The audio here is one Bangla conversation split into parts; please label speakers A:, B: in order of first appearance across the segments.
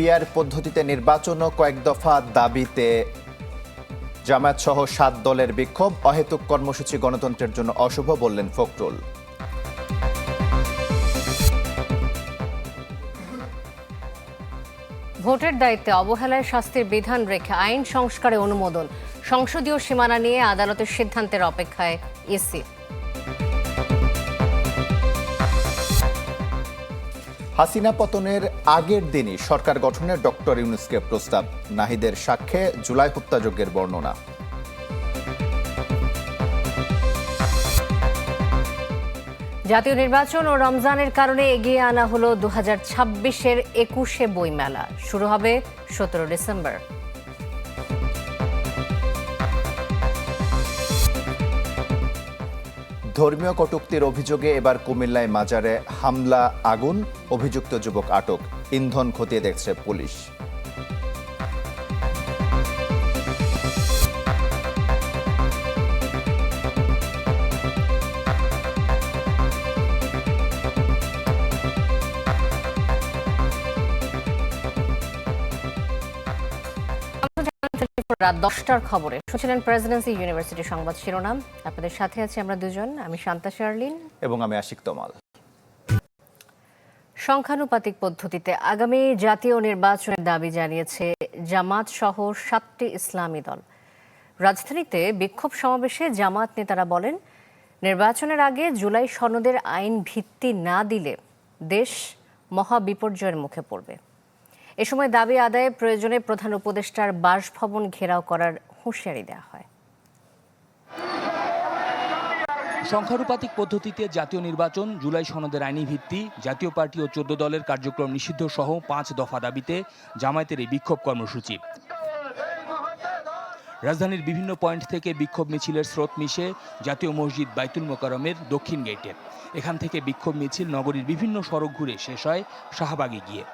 A: পিআর পদ্ধতিতে নির্বাচন ও কয়েক দফা দাবিতে। জামায়াত সহ সাত দলের বিক্ষোভ, অহেতুক কর্মসূচি গণতন্ত্রের জন্য অশুভ বললেন ফখরুল।
B: ভোটের দায়িত্বে অবহেলায় শাস্তির বিধান রেখে আইন সংস্কারে অনুমোদন, সংসদীয় সীমানা নিয়ে আদালতের সিদ্ধান্তের অপেক্ষায় ইসি
A: হাসিনা পতনের আগের দিনই সরকার গঠনের ডক্টর ইউনুসকে প্রস্তাব, নাহিদের সাক্ষ্যে জুলাই হত্যাযজ্ঞের বর্ণনা।
B: জাতীয় নির্বাচন ও রমজানের কারণে এগিয়ে আনা হল দু হাজার ছাব্বিশের একুশে বইমেলা। শুরু হবে সতেরো ডিসেম্বর।
A: ধর্মীয় কটুক্তির অভিযোগে এবার কুমিল্লায় মাজারে হামলা, আগুন, অভিযুক্ত যুবক আটক। ইন্ধন খতিয়ে দেখছে পুলিশ।
B: রাত দশটার খবরে। শুনছিলেন প্রেসিডেন্সি ইউনিভার্সিটি সংবাদ শিরোনাম। আপনাদের সাথে আছি আমরা দুজন। আমি শান্তা শার্লিন।
A: এবং আমি আশিক তমাল।
B: সংখ্যানুপাতিক পদ্ধতিতে আগামী জাতীয় নির্বাচনের দাবি জানিয়েছে জামাত সহ সাতটি ইসলামী দল। রাজধানীতে বিক্ষোভ সমাবেশে জামাত নেতারা বলেন নির্বাচনের আগে জুলাই সনদের আইন ভিত্তি না দিলে দেশ মহা বিপর্যয়ের মুখে পড়বে। এ সময় দাবি আদায়ে প্রয়োজনে প্রধান উপদেষ্টার বাসভবন ঘেরাও করার হুঁশিয়ারি দেওয়া হয়।
C: সংখ্যানুপাতিক পদ্ধতিতে জাতীয় নির্বাচন, জুলাই সনদের আইনি ভিত্তি, জাতীয় পার্টি ও চোদ্দ দলের কার্যক্রম নিষিদ্ধ সহ পাঁচ দফা দাবিতে জামায়াতের এই বিক্ষোভ কর্মসূচি। রাজধানীর বিভিন্ন পয়েন্ট থেকে বিক্ষোভ মিছিলের স্রোত মিশে জাতীয় মসজিদ বাইতুল মোকারমের দক্ষিণ গেটে। এখান থেকে বিক্ষোভ মিছিল নগরীর বিভিন্ন সড়ক ঘুরে শেষ হয় শাহবাগে গিয়ে।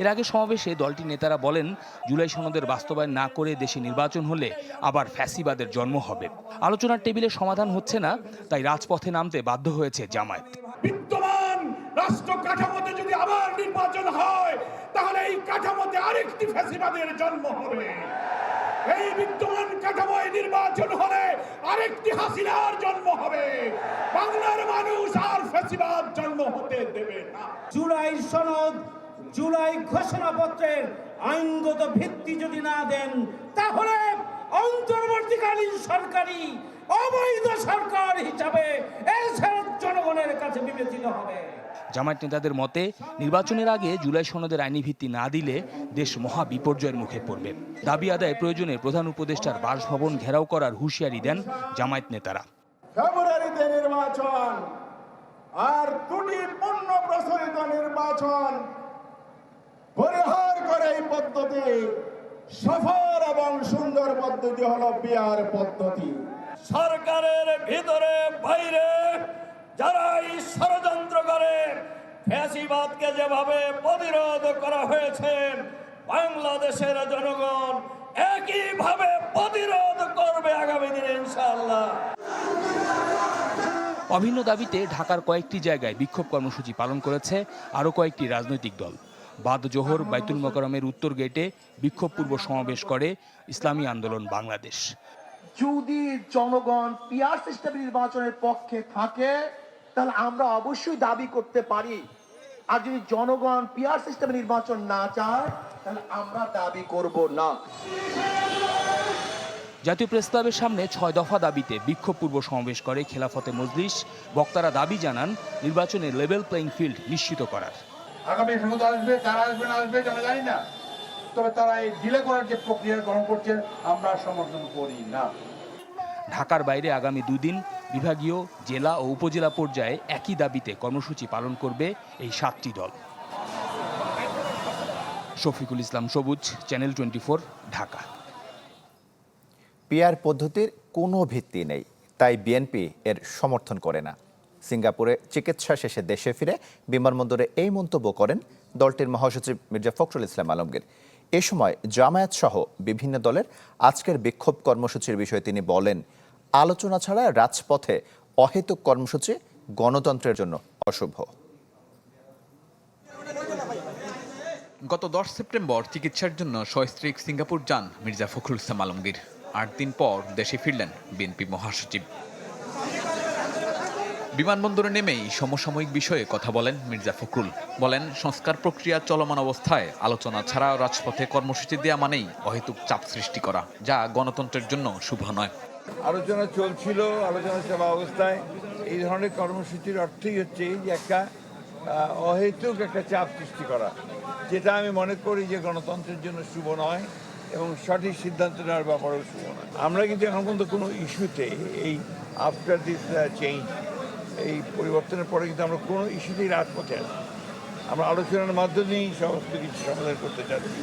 C: এর আগে সমাবেশে দলটির নেতারা বলেন জুলাই সনদের বাস্তবায়ন না করে দেশে নির্বাচন হলে আবার ফ্যাসিবাদের জন্ম হবে। আলোচনার টেবিলে সমাধান হচ্ছে না তাই রাজপথে নামতে বাধ্য হয়েছে জামায়াত।
D: বিদ্যমান রাষ্ট্র কাঠামোতে যদি আবার নির্বাচন হয় তাহলে এই কাঠামোতে আরেকটি ফ্যাসিবাদের জন্ম হবে। এই বিদ্যমান কাঠামোয় নির্বাচন হলে আরেকটি হাসিনার জন্ম হবে। বাংলার মানুষ আর ফ্যাসিবাদ জন্ম হতে দেবে না।
E: জুলাই সনদ জুলাই ঘোষণাপত্রের আইনগত ভিত্তি যদি না দেন তাহলে অন্তর্বর্তীকালীন সরকারি অবৈধ সরকার হিসাবে জনগণের কাছে বিবেচিত হবে।
C: জামায়াত নেতাদের মতে নির্বাচনের আগে জুলাই সনদের আইনি ভিত্তি না দিলে দেশ মহা বিপর্যয়ের মুখে পড়বে। দাবি আদায় প্রয়োজনে প্রধান উপদেষ্টার বাসভবন ঘেরাও করার হুঁশিয়ারি দেন জামায়াত নেতারা।
D: ফেব্রুয়ারিতে নির্বাচন আর দুটি পূর্ণ প্রচলিত নির্বাচন পরিহার করে এই পদ্ধতি। সফল এবং সুন্দর পদ্ধতি হলো বিয়ার পদ্ধতি। সরকারের ভিতরে বাইরে যারা এই ষড়যন্ত্র করে ফ্যাসিবাদকে যেভাবে প্রতিরোধ করা হয়েছে বাংলাদেশের জনগণ একইভাবে প্রতিরোধ করবে আগামী দিনে ইনশাআল্লাহ।
C: অভিন্ন দাবিতে ঢাকার কয়েকটি জায়গায় বিক্ষোভ কর্মসূচি পালন করেছে আরও কয়েকটি রাজনৈতিক দল। বাদ জোহর বাইতুল মোকারমের উত্তর গেটে বিক্ষোভপূর্ব সমাবেশ করে ইসলামী আন্দোলন বাংলাদেশ।
F: যদি জনগণ পিয়ার সিস্টেম নির্বাচনের পক্ষে থাকে তাহলে আমরা অবশ্যই দাবি করতে পারি। আর যদি জনগণ পিয়ার সিস্টেম নির্বাচন না চায় তাহলে আমরা দাবি করব না।
C: জাতীয় প্রেস ক্লাবের সামনে ছয় দফা দাবিতে বিক্ষোভপূর্ব সমাবেশ করে খেলাফতে মজলিস। বক্তারা দাবি জানান নির্বাচনে লেভেল প্লেইং ফিল্ড নিশ্চিত করার।
G: আগামী সংসদ আসবে কারা আসবে না আসবে আমরা জানি না। তবে তারা এই ডিলে করার যে প্রক্রিয়া গ্রহণ করছে আমরা সমর্থন করি না।
C: ঢাকার বাইরে আগামী দুদিন বিভাগীয় জেলা ও উপজেলা পর্যায়ে একই দাবিতে কর্মসূচি পালন করবে এই সাতটি দল। শফিকুল ইসলাম সবুজ চ্যানেল টোয়েন্টি ঢাকা।
A: পিআর পদ্ধতির কোনো ভিত্তি নেই তাই বিএনপি এর সমর্থন করে না। সিঙ্গাপুরে চিকিৎসা শেষে দেশে ফিরে বিমানবন্দরে এই মন্তব্য করেন দলটির মহাসচিব মির্জা ফখরুল ইসলাম আলমগীর। এ সময় জামায়াত সহ বিভিন্ন দলের আজকের বিক্ষোভ কর্মসূচির বিষয়ে তিনি বলেন, আলোচনা ছাড়া রাজপথে অহেতুক কর্মসূচি গণতন্ত্রের জন্য অশুভ।
H: গত দশ সেপ্টেম্বর চিকিৎসার জন্য সস্ত্রীক সিঙ্গাপুর যান মির্জা ফখরুল ইসলাম আলমগীর। আট দিন পর দেশে ফিরলেন বিএনপি মহাসচিব। বিমানবন্দরে নেমেই সমসাময়িক বিষয়ে কথা বলেন মির্জা ফখরুল। বলেন, সংস্কার প্রক্রিয়া চলমান অবস্থায় আলোচনা ছাড়া রাজপথে কর্মসূচি দেওয়া মানেই অহেতুক চাপ সৃষ্টি করা, যা গণতন্ত্রের জন্য শুভ নয়।
I: আলোচনা চলছিল, আলোচনা চলা অবস্থায়। এই ধরনের কর্মসূচির অর্থই হচ্ছে এই যে একটা অহেতুক একটা চাপ সৃষ্টি করা, যেটা আমি মনে করি যে গণতন্ত্রের জন্য শুভ নয় এবং সঠিক সিদ্ধান্ত নেওয়ার ব্যাপারেও শুভ নয়। আমরা কিন্তু এখন পর্যন্ত কোনো ইস্যুতে এই আফটার দিস চেঞ্জ এই পরিবর্তনের পরে কিন্তু আমরা কোনো ইস্যুতেই রাজপথে আছি আমরা আলোচনার মাধ্যমেই সমস্ত কিছু সমাধান করতে চাচ্ছি।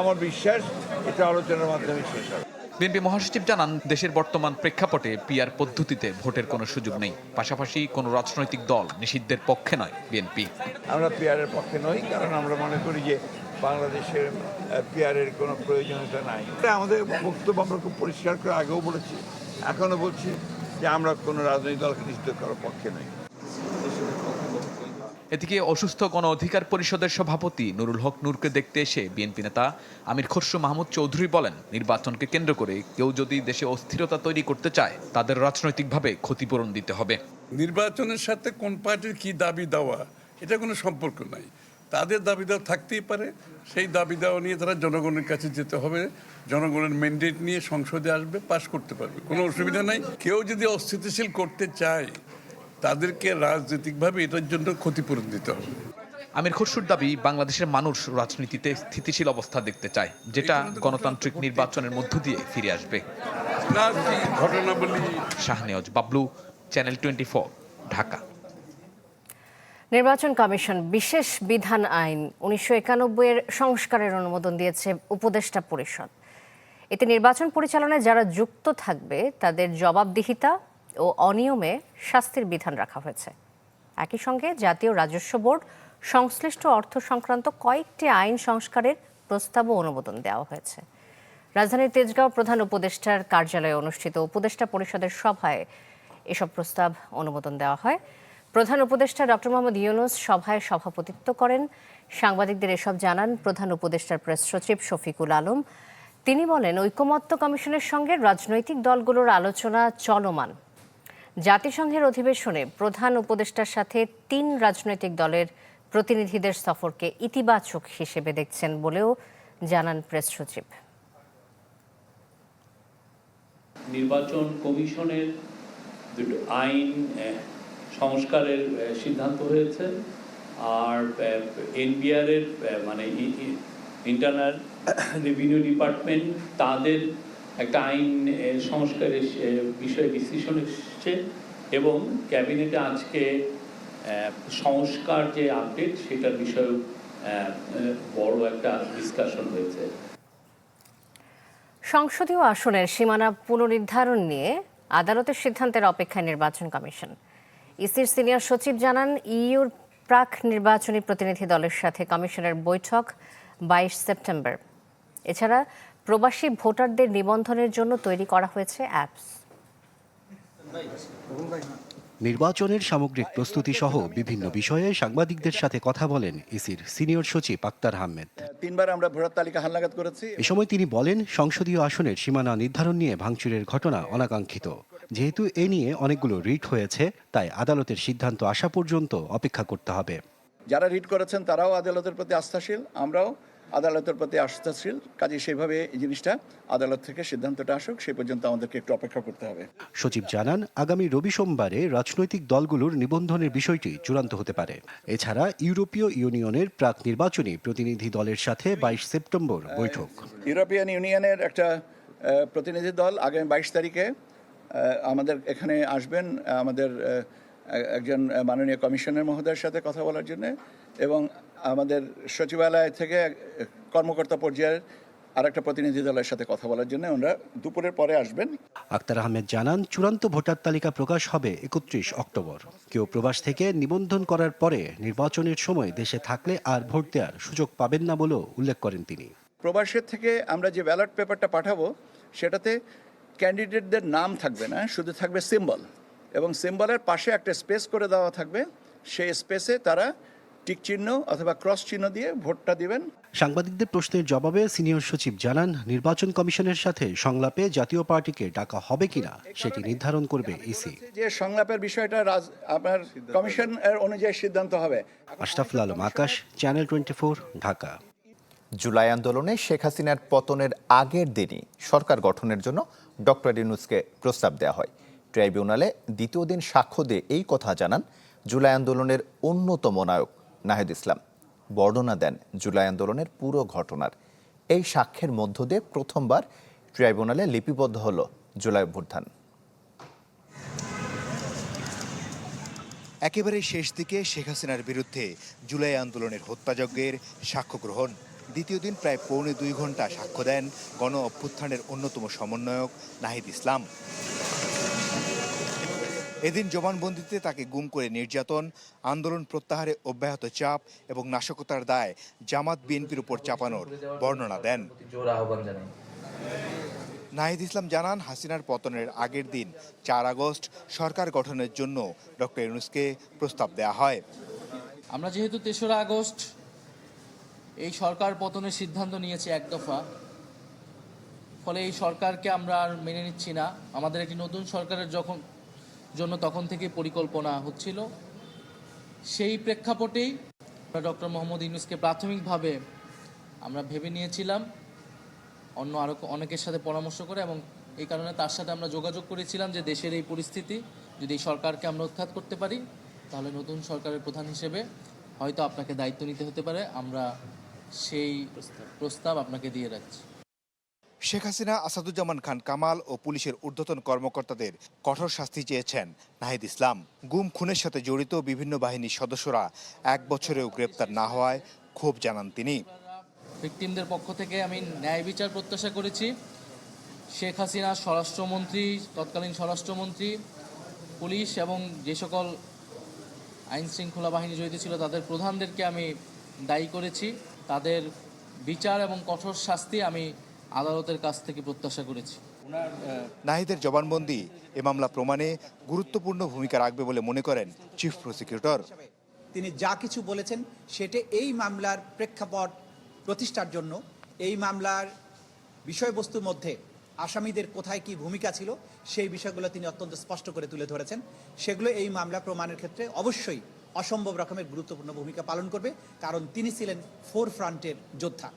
I: আমার বিশ্বাস এটা আলোচনার মাধ্যমে শেষ হবে।
H: বিএনপি মহাসচিব জানান দেশের বর্তমান প্রেক্ষাপটে পিআর পদ্ধতিতে ভোটের কোনো সুযোগ নেই। পাশাপাশি কোনো রাজনৈতিক দল নিষিদ্ধের পক্ষে নয় বিএনপি।
I: আমরা পিয়ারের পক্ষে নই কারণ আমরা মনে করি যে বাংলাদেশের পিয়ারের কোনো প্রয়োজনীয়তা নাই। এটা আমাদের বক্তব্য আমরা খুব পরিষ্কার করে আগেও বলেছি এখনও বলছি। যে আমরা কোনো রাজনৈতিক দলকে নিষিদ্ধ করার পক্ষে নই।
H: এদিকে অসুস্থ গণ অধিকার পরিষদের সভাপতি নুরুল হক নূরকে দেখতে এসে বিএনপি নেতা আমির খসরু মাহমুদ চৌধুরী বলেন নির্বাচনকে কেন্দ্র করে কেউ যদি দেশে অস্থিরতা তৈরি করতে চায় তাদের রাজনৈতিকভাবে ক্ষতিপূরণ দিতে হবে।
J: নির্বাচনের সাথে কোন পার্টির কি দাবি দেওয়া এটা কোনো সম্পর্ক নাই। তাদের দাবি দেওয়া থাকতেই পারে। সেই দাবিদাও নিয়ে তারা জনগণের কাছে যেতে হবে। জনগণের ম্যান্ডেট নিয়ে সংসদে আসবে পাশ করতে পারবে। কোনো অসুবিধা নাই। কেউ যদি অস্থিতিশীল করতে চায় তাদেরকে রাজনৈতিকভাবে এটার জন্য ক্ষতিপূরণ দিতে হবে।
H: আমির খসরুর দাবি বাংলাদেশের মানুষ রাজনীতিতে স্থিতিশীল অবস্থা দেখতে চায় যেটা গণতান্ত্রিক নির্বাচনের মধ্য দিয়ে ফিরে আসবে।
J: ঘটনাবলী
H: শাহনেওয়াজ বাবলু চ্যানেল টোয়েন্টি ঢাকা।
B: নির্বাচন কমিশন বিশেষ বিধান আইন উনিশশো একানব্বই এর সংস্কারের অনুমোদন দিয়েছে উপদেষ্টা পরিষদ। এতে নির্বাচন পরিচালনায় যারা যুক্ত থাকবে, তাদের জবাবদিহিতা ও অনিয়মে শাস্তির বিধান রাখা হয়েছে। একই সঙ্গে জাতীয় রাজস্ব বোর্ড সংশ্লিষ্ট অর্থ সংক্রান্ত কয়েকটি আইন সংস্কারের প্রস্তাবও অনুমোদন দেওয়া হয়েছে। রাজধানীর তেজগাঁও প্রধান উপদেষ্টার কার্যালয়ে অনুষ্ঠিত উপদেষ্টা পরিষদের সভায় এসব প্রস্তাব অনুমোদন দেওয়া হয়। প্রধান উপদেষ্টা ডক্টর মোহাম্মদ ইউনুস সভায় সভাপতিত্ব করেন। সাংবাদিকদের এসব জানান প্রধান উপদেষ্টার প্রেস সচিব শফিকুল আলম। তিনি বলেন, ঐকমত্য কমিশনের সঙ্গে রাজনৈতিক দলগুলোর আলোচনা চলমান। জাতিসংঘের অধিবেশনে প্রধান উপদেষ্টার সাথে তিন রাজনৈতিক দলের প্রতিনিধিদের সফরকে ইতিবাচক হিসেবে দেখছেন বলেও জানান প্রেস সচিব।
K: নির্বাচন কমিশনের দুটো আইন সংস্কারের সিদ্ধান্ত হয়েছে। আর এনবিআর এর আহ, মানে ইন্টারনাল রেভিনিউ ডিপার্টমেন্ট তাদের একটা আইন সংস্কারের বিষয়ে ডিসিশন এসছে এবং ক্যাবিনেটে আজকে সংস্কার যে আপডেট সেটার আহ, বড় একটা ডিসকাশন হয়েছে।
B: সংসদীয় আসনের সীমানা পুনর্নির্ধারণ নিয়ে আদালতের সিদ্ধান্তের অপেক্ষায় নির্বাচন কমিশন। ইসির সিনিয়র সচিব জানান ইইউর প্রাক নির্বাচনী প্রতিনিধি দলের সাথে কমিশনের বৈঠক বাইশ সেপ্টেম্বর। এছাড়া প্রবাসী ভোটারদের নিবন্ধনের জন্য তৈরি করা হয়েছে অ্যাপস।
L: নির্বাচনের সামগ্রিক প্রস্তুতি সহ বিভিন্ন বিষয়ে সাংবাদিকদের সাথে কথা বলেন ইসির সিনিয়র সচিব আক্তার আহমেদ।
M: তিনবার আমরা ভোটার তালিকা হালনাগাদ করেছি।
L: এ সময় তিনি বলেন সংসদীয় আসনের সীমানা নির্ধারণ নিয়ে ভাঙচুরের ঘটনা অনাকাঙ্ক্ষিত। যেহেতু এ নিয়ে অনেকগুলো রিট হয়েছে তাই আদালতের সিদ্ধান্ত আসা পর্যন্ত অপেক্ষা করতে হবে।
M: যারা রিট করেছেন তারাও আদালতের প্রতি আস্থাশীল আমরাও আদালতের প্রতি আস্থাশীল। কাজে সেইভাবে এই জিনিসটা আদালত থেকে সিদ্ধান্তটা আসুক সেই পর্যন্ত আমাদেরকে একটু অপেক্ষা করতে হবে।
L: সচিব জানান আগামী রবি সোমবারে রাজনৈতিক দলগুলোর নিবন্ধনের বিষয়টি চূড়ান্ত হতে পারে। এছাড়া ইউরোপীয় ইউনিয়নের প্রাক নির্বাচনী প্রতিনিধি দলের সাথে বাইশ সেপ্টেম্বর বৈঠক।
M: ইউরোপিয়ান ইউনিয়নের একটা প্রতিনিধি দল আগামী বাইশ তারিখে আমাদের এখানে আসবেন আমাদের একজন মাননীয় কমিশনার মহোদয়ের সাথে কথা বলার জন্য এবং আমাদের সচিবালয় থেকে কর্মকর্তা পর্যায়ের আর একটা প্রতিনিধি দলের সাথে কথা বলার জন্য ওনারা দুপুরের পরে আসবেন।
L: আক্তার আহমেদ জানান চূড়ান্ত ভোটার তালিকা প্রকাশ হবে একত্রিশ অক্টোবর। কেউ প্রবাস থেকে নিবন্ধন করার পরে নির্বাচনের সময় দেশে থাকলে আর ভোট দেওয়ার সুযোগ পাবেন না বলেও উল্লেখ করেন তিনি।
M: প্রবাসের থেকে আমরা যে ব্যালট পেপারটা পাঠাবো সেটাতে ক্যান্ডিডেটদের নাম থাকবে না শুধু থাকবে সিম্বল এবং সিম্বলের পাশে একটা স্পেস করে দেওয়া থাকবে। সেই স্পেসে তারা টিক চিহ্ন অথবা ক্রস চিহ্ন দিয়ে ভোটটা দিবেন।
L: সাংবাদিকদের প্রশ্নের জবাবে সিনিয়র সচিব জানান নির্বাচন কমিশনের সাথে সংলাপে জাতীয় পার্টিকে ডাকা হবে কিনা সেটি নির্ধারণ করবে ইসি
M: যে সংলাপের বিষয়টা রাজ আপনার কমিশন এর অনুযায়ী সিদ্ধান্ত হবে।
L: Ashraful Alam Akash channel twenty Dhaka.
A: July আন্দোলনে শেখ হাসিনার পতনের আগের দিনই সরকার গঠনের জন্য ডক্টর ইউনুসকে প্রস্তাব দেওয়া হয়। ট্রাইব্যুনালে দ্বিতীয় দিন সাক্ষ্য দিয়ে এই কথা জানান জুলাই আন্দোলনের অন্যতম নায়ক নাহিদ ইসলাম। বর্ণনা দেন জুলাই আন্দোলনের পুরো ঘটনার। এই সাক্ষ্যের মধ্য দিয়ে প্রথমবার ট্রাইব্যুনালে লিপিবদ্ধ হল জুলাই অভ্যুত্থান।
N: একেবারে শেষ দিকে শেখ হাসিনার বিরুদ্ধে জুলাই আন্দোলনের হত্যাযজ্ঞের সাক্ষ্য গ্রহণ দ্বিতীয় দিন প্রায় পৌনে দুই ঘণ্টা সাক্ষ্য দেন গণ অভ্যুত্থানের অন্যতম সমন্বয়ক নাহিদ ইসলাম। এদিন জবানবন্দিতে তাকে গুম করে নির্যাতন আন্দোলন প্রত্যাহারে অব্যাহত চাপ এবং নাশকতার দায় জামাত বিএনপির উপর চাপানোর বর্ণনা দেন। নাহিদ ইসলাম জানান হাসিনার পতনের আগের দিন চার আগস্ট সরকার গঠনের জন্য ডক্টর ইউনুসকে প্রস্তাব দেওয়া হয়।
O: আমরা যেহেতু তেসরা আগস্ট এই সরকার পতনের সিদ্ধান্ত নিয়েছে এক দফা। ফলে এই সরকারকে আমরা আর মেনে নিচ্ছি না। আমাদের একটি নতুন সরকারের যখন জন্য তখন থেকে পরিকল্পনা হচ্ছিল। সেই প্রেক্ষাপটেই আমরা ডক্টর মোহাম্মদ ইউনুসকে প্রাথমিকভাবে আমরা ভেবে নিয়েছিলাম, অন্য আরও অনেকের সাথে পরামর্শ করে এবং এই কারণে তার সাথে আমরা যোগাযোগ করেছিলাম যে দেশের এই পরিস্থিতি, যদি এই সরকারকে আমরা উৎখাত করতে পারি, তাহলে নতুন সরকারের প্রধান হিসেবে হয়তো আপনাকে দায়িত্ব নিতে হতে পারে। আমরা সেই প্রস্তাব আপনাকে দিয়ে রাখছি।
N: শেখ হাসিনা আসাদুজ্জামান খান কামাল ও পুলিশের ঊর্ধ্বতন কর্মকর্তাদের কঠোর শাস্তি চেয়েছেন নাহিদ ইসলাম। গুম খুনের সাথে জড়িত বিভিন্ন বাহিনীর সদস্যরা এক বছরেও গ্রেপ্তার না হওয়ায় ক্ষোভ জানান তিনি।
O: ভিকটিমদের পক্ষ থেকে আমি ন্যায় বিচার প্রত্যাশা করেছি। শেখ হাসিনা স্বরাষ্ট্রমন্ত্রী তৎকালীন স্বরাষ্ট্রমন্ত্রী পুলিশ এবং যে সকল আইন শৃঙ্খলা বাহিনী জড়িত ছিল তাদের প্রধানদেরকে আমি দায়ী করেছি। তাদের বিচার এবং কঠোর শাস্তি আমি আদালতের কাছ থেকে প্রত্যাশা করেছি।
N: নাহিদের জবানবন্দি এ মামলা প্রমাণে গুরুত্বপূর্ণ ভূমিকা রাখবে বলে মনে করেন চিফ প্রসিকিউটর।
P: তিনি যা কিছু বলেছেন সেটা এই মামলার প্রেক্ষাপট প্রতিষ্ঠার জন্য এই মামলার বিষয়বস্তুর মধ্যে আসামিদের কোথায় কি ভূমিকা ছিল সেই বিষয়গুলো তিনি অত্যন্ত স্পষ্ট করে তুলে ধরেছেন। সেগুলো এই মামলা প্রমাণের ক্ষেত্রে অবশ্যই অসম্ভব রকমের গুরুত্বপূর্ণ ভূমিকা পালন করবে কারণ তিনি ছিলেন ফোর ফ্রন্টের যোদ্ধা।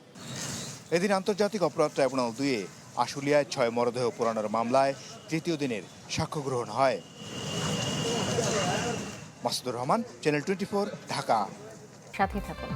N: এদিন আন্তর্জাতিক অপরাধ ট্রাইব্যুনাল দুয়ে আশুলিয়ায় ছয় মরদেহ পোড়ানোর মামলায় তৃতীয় দিনের সাক্ষ্য গ্রহণ হয়। Masudur Rahman channel twenty Dhaka.
B: সাথে থাকুন।